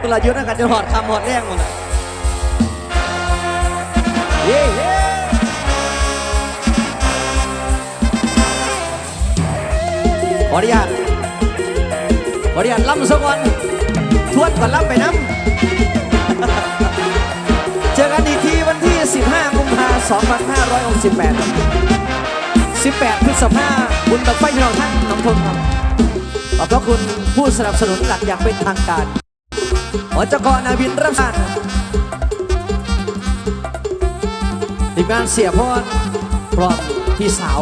เวลายุทธกันจะหอดคำหอดแรงหมดเลยเย้เย้ขออนุญาตขออนุญาตล้ำสักวันทวนก่อนล้ำไปน้ำเจอกันอีกทีวันที่ 15กุมภาพันธ์2568 18 พฤษภาบุญกับไฟพี่น้องท่านน้องทนครับ ขอบพระคุณผู้สนับสนุนหลักอย่างเป็นทางการหอจกนาวินรับชานทีมงานเสียพรพร้อมพี่สาว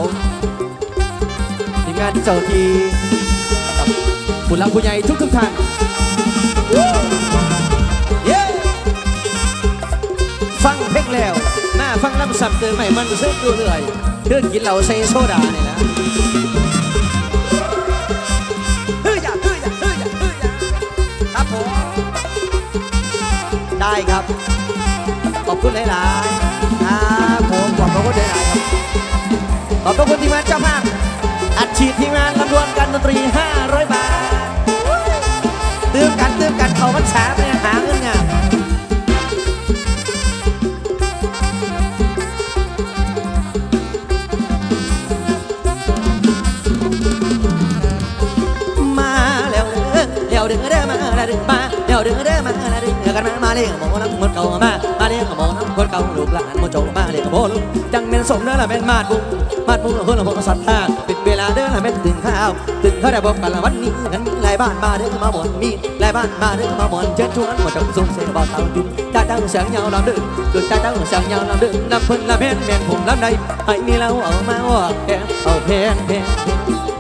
ทีมงานเจ้าทีกับผู้หลักผู้ใหญ่ทุกทุกท่านเย้ฟังเพลงแล้ว หน้าฟังลำสับเตือใหม่มันเส้นดูเรื่อยเดินกินเหล้าใส่โซดาเนี่ยนะ ได้ครับ ขอบคุณหลายๆครับผมขอบพระคุณหลายๆครับ ขอบพระคุณทีมงานเจ้าภาพอัดฉีดทีมงานลำดวนการดนตรี 500 บาทเติมกันเติมกันเขามันช้าไป เลี้ยงหมอน้ำมันเก่ามามาเลี้ยงหมอน้ำคนเก่าลูกหลานมาโจมาเลี้ยงหมอลูกจังเป็นสมเด้อละเป็นมาดบุ้งมาดบุ้งละคนละพงสัตว์ทาเป็นเวลาเด้อละเป็นถึงข้าวถึงเขาวได้บอกกันละวันนี้กันหลายบ้านมาเด้อมาหมดมีหลายบ้านมาเด้อมาหมดเชิญชวนมาจังสงเสียบ่าวสาวจุนตาตั้งเสียงยาวลำด้อจุดตาตั้งเสียงยาวลำด้อลำพิ่นละแม่นแม่นผมลำใดให้มีเราเอามาว่าแพงเอาแพงแพง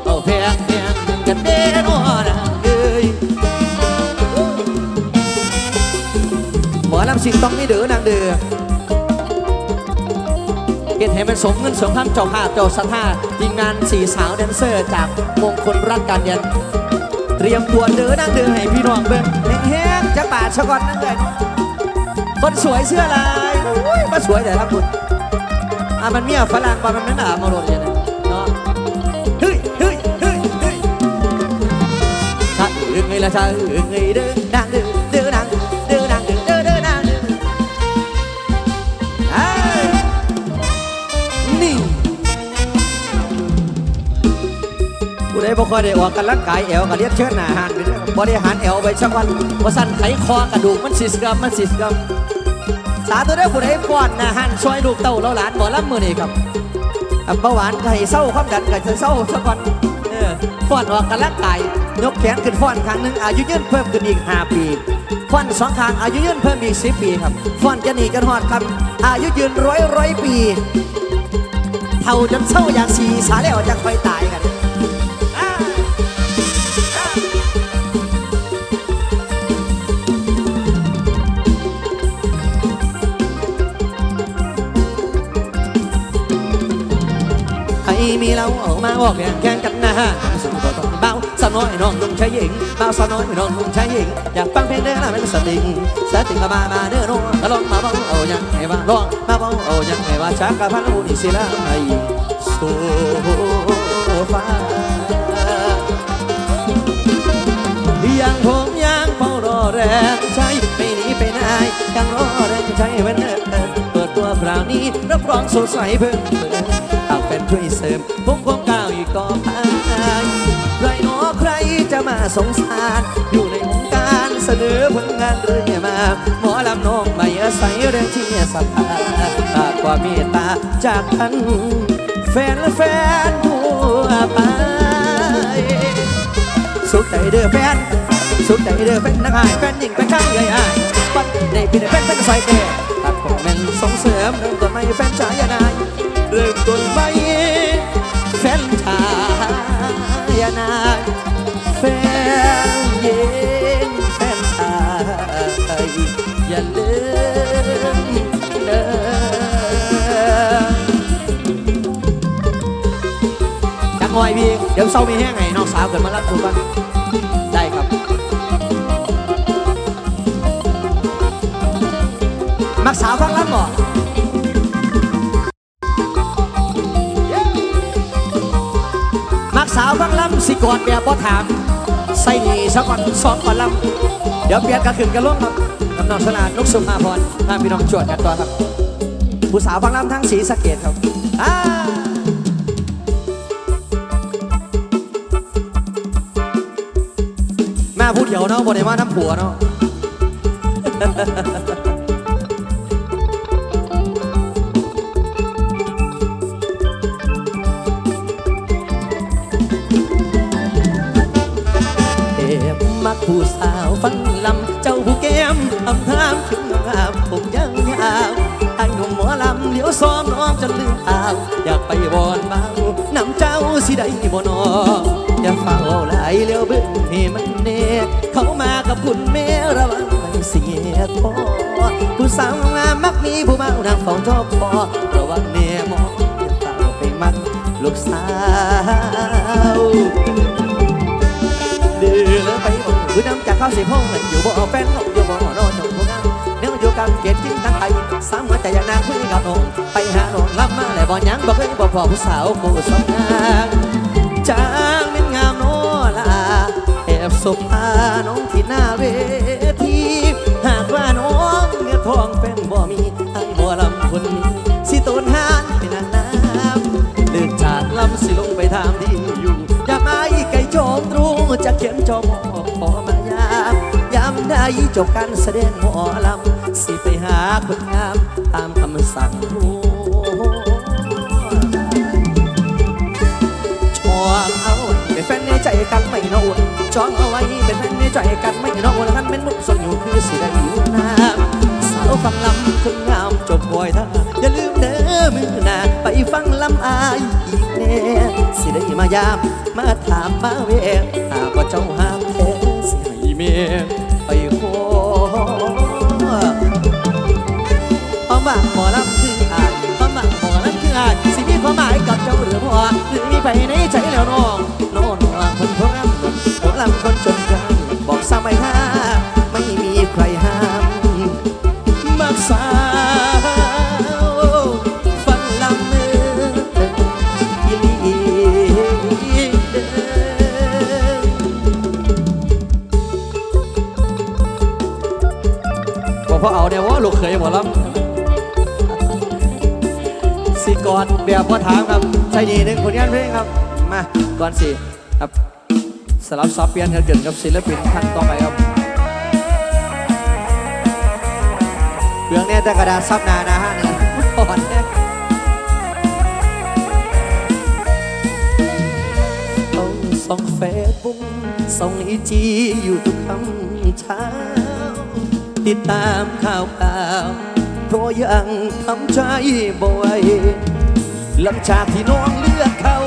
เอาแพงแพงกันเด้อน้อนะ หมอลำสิงต้องนี่เดือนางเดือเก็ดให้มันสมเงินสมคำเจ้าภาพเจ้าสัทธาทีมงานสี่สาวแดนเซอร์ จากมงคลรักการเย็นเตรียมตัวเดือนางเดือให้พี่น้องเบิ่งแห้งๆจะบาชะกอนนั่งเลยคนสวยเสื้อลายอุ้ยมาสวยแต่ครับคุณอะมันเมียฝรั่งปะมันไม่หนามาโดนอย่างนั้นเนาะเฮ้ยเฮ้ยเฮ้ยเฮ้ยชาอึงไงละชาอึงไงเด้อนางเด้อ บ่ค่อยได้ออกกำลังกายแอวก็เรียกเชิญหน้าหานไปเด้อครับบ่ได้หานแอวไปสักวันว่าสั่นไขคอกระดูกมันสิสกรรมมันสิสกรรมสาธุเด้อผู้ใดป้อนหน้าหานช่วยลูกเต้าเราหลานบ่ลำมื้อนี้ครับอะเบาหวานก็ให้เศร้าความดันก็จะเศร้าสักวันเออฟ้อนออกกำลังกายยกแขนขึ้นฟ้อนครั้งหนึ่งอายุยืนเพิ่มขึ้นอีก5ปีฟ้อนสองข้งอายุยืนเพิ่มอีก10ปีครับฟ้อนจะหนีกันหอดครับอายุยืนร้อยร้อยปีเท่าจนเศร้าอย่างสีสาแล้วจะค่อยตายกัน มาออกแข่งแข่งกันนะฮะสู้ต่อต้องเบาสาวน้อยน้องนุ่งชายหญิงเบาสาวน้อยน้องนุ่งชายหญิงอยากฟังเพลงเด้อนะเป็นสติงสติงมามาเด้อน้องก็ลองมาเบาเอายังไงว่าลองมาเบาเอายังไงว่าชักกะพันหูอีสิละไอโซฟายังผมยังเฝ้ารอแรงใจไม่หนีไปไหนยังรอแรงใจเว้นเออเปิดตัวคราวนี้รับรองสดใสเพิ่มเติม กเป็นช่วยเสริม ผมคงก้าวอีกต่อไป ใครหนอใครจะมาสงสาร อยู่ในวงการเสนอผลงานเรื่อยมา หมอลำนองไม่อาศัยแรงที่ศรัทธาหากความเมตตาจากท่านแฟนและแฟนทั่วไป สุดใจเด้อแฟน สุดใจเด้อแฟนนักหายแฟนหญิงแฟนชายใหญ่ายปัดได้พี่ได้แฟนแฟนใส่แก่ตัดผมแม่นส่งเสริมเริ่มต้นใหม่แฟนชายยานายเริ่มต้นใหม่ นชายนายแฟนหญิงแฟนชายอย่าลืมเด้อจักหน่อยพี่เดี๋ยวเศร้ามีแห้งไงน้องสาวเกิดมารับคุณบ้างได้ครับมักสาวฟังรับบ่ สาวฟังลำสิกอดแบบบ่ถาม ใส่ดีสักก่อนสองก่อนลำเดี๋ยวเปลี่ยนกันขึ้นกันลงครับกับน้องสลานนกสุภาพรพาพี่น้องจวดกันต่อครับ ผู้สาวฟังลำทั้งสีสะเกตครับอ่าแม่พูดเดียวเนาะบ่ได้มาน้ำผัวเนาะ ผู้สาวฟังลำเจ้าผู้แก้มอำทามถึงงามผมยังยาวไอ้หนุ่มหมอลำเลี้ยวซ้อมน้อมจนลืมอาวอยากไปวอนเบานำเจ้าสิได้บ่นออย่าเฝ้าไหลเลี้ยวบึ้งให้มันเน่เขามากับคุณแม่ระวังไม่เสียคอผู้สาวงามมักมีผู้เมานางเฝ้าชอบพอระวังแน่มองอย่าเฝ้าไปมักลูกสาวดื้อ ข้าวสีพงเลยอยู่บ่แฟนอยู่บ่นอนจงพงามเนื้ออยู่กับเกตจิ้งทั้งไทยสามหัวใจอยากนางคุยกับน้องไปหาน้องรับมาแล้วบ่ยังบ่เคยบ่พอผู้สาวผู้สองนางจางเป็นงามโนลาแอบสบตาน้องที่หน้าเวทีหากว่าน้องเนื้อทองเป็นบ่มีไอ้บ่ลำคนนี้สิโตนหานเป็นนางน้ำเลือกจากลำสิลงไปทำที่อยู่อย่ามาอีไก่โจมรู้จะเขียนจอมอขอมายามา จบการแสดงหมอลำสิไปหาคนงามตามคำสั่งหัวช่วงเอาเป็นแฟนในใจกันไม่นอนจองเอาไว้เป็นแฟนในใจกันไม่นอนกันเป็นมุกสนอยู่คือสิได้อยู่น้ำสาวฟังลำคนงามจบบ่อยท่าอย่าลืมเด้อมือนาไปฟังลำอายอีกแน่สิได้มายามมาถามมาเวรหากว่าเจ้าห้ามแท้สิให้เมีย ในใจแล้วน้องโน่นว่าคนพรำหมอลำคนจนกันบอกซ้ำไม่ห้าไม่มีใครห้ามมักสาวฟังลำเมืออีลีเอบอกพอเอาเนี่ยว่าลูกเคยหมดแลำสิ ก่อนเดี๋ยวพอถามครับใจดีหนึ่งผลงานเพลงครับ มาก่อนสิครับสลับซับเปลี่ยนกันเกิดกับศิลปินท่านต่อไปครับเรื่องนี้แต่กระดาษซับนานะฮะนี่อ่อนแน่ต้องส่องเฟซบุ๊กส่องไอจีอยู่ทุกคำเช้าติดตามข่าวข่าว เพราะยังทำใจบ่ไหวหลังจากที่น้องเลือกเขา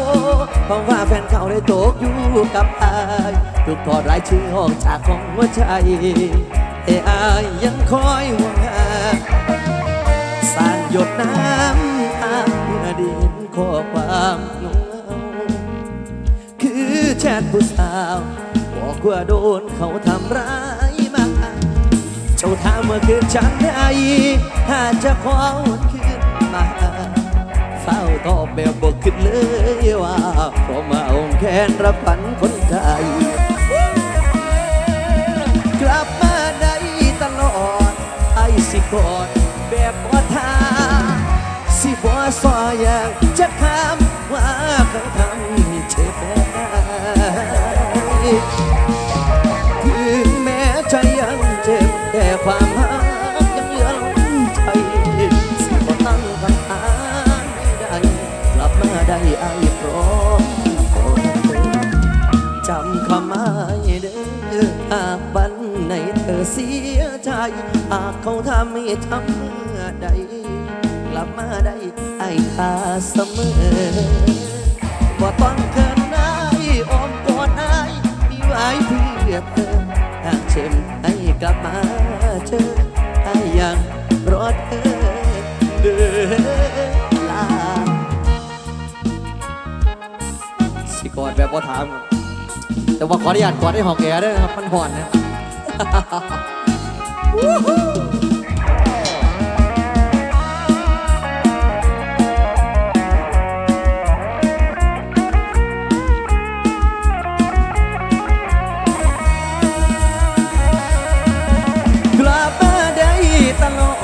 เพราะว่าแฟนเขาได้ตกอยู่กับอายถูกถอดรายชื่อออกจากของหัวใจแต่อายยังคอยหวังหาสานหยดน้ำตามเมื่อดินข้อความเงาคือแชทผู้สาว บอกว่าโดนเขาทำร้าย เจ้าถามว่าคือฉันได้ถ้าจะขอวันคืนมาเฝ้าตอบแบบบอกขึ้นเลยว่าเพราะมาองแขนรับฝันคนไทยกลับมาได้ตลอดไอ้สิกอด ได้ไอ้พร้อมจำคำหมายเด้อหาบันในเธอเสียใจหากเขาทำไม่ทำเมื่อใดกลับมาได้ไอ้ทาเสมอบ่ต้องเกินได้อ้อมกอดได้มีไว้เพื่อเธอหากเช่นให้กลับมาามครับแต่ว่าขออนุญาตกอดให้หอมแก่ด้วยนะครับ มันหอนนะกลับมาได้ตลอ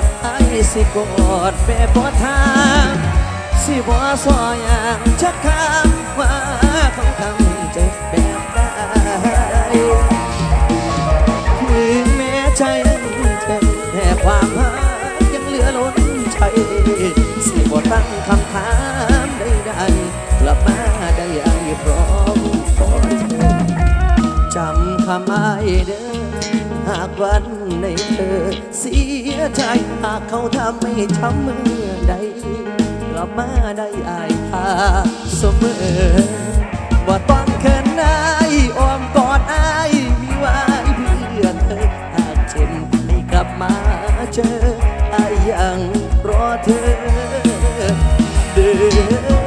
ดไอ้สิกอดแม่บ่ทางสิบ่ซอยัง คำถามใดๆกลับมาได้ไอ้พร้อมขอเธอจำคำอ้ายเด้อหากวันในเธอเสียใจ หากเขาทำไม่ช้ำเมื่อใดกลับมาได้อายพาเสมอว่าต้องเขินนายอ้อมกอดอายมีไว้เพื่อเธอ หากเจ็บให้กลับมาเจออายยังรอเธอ ด้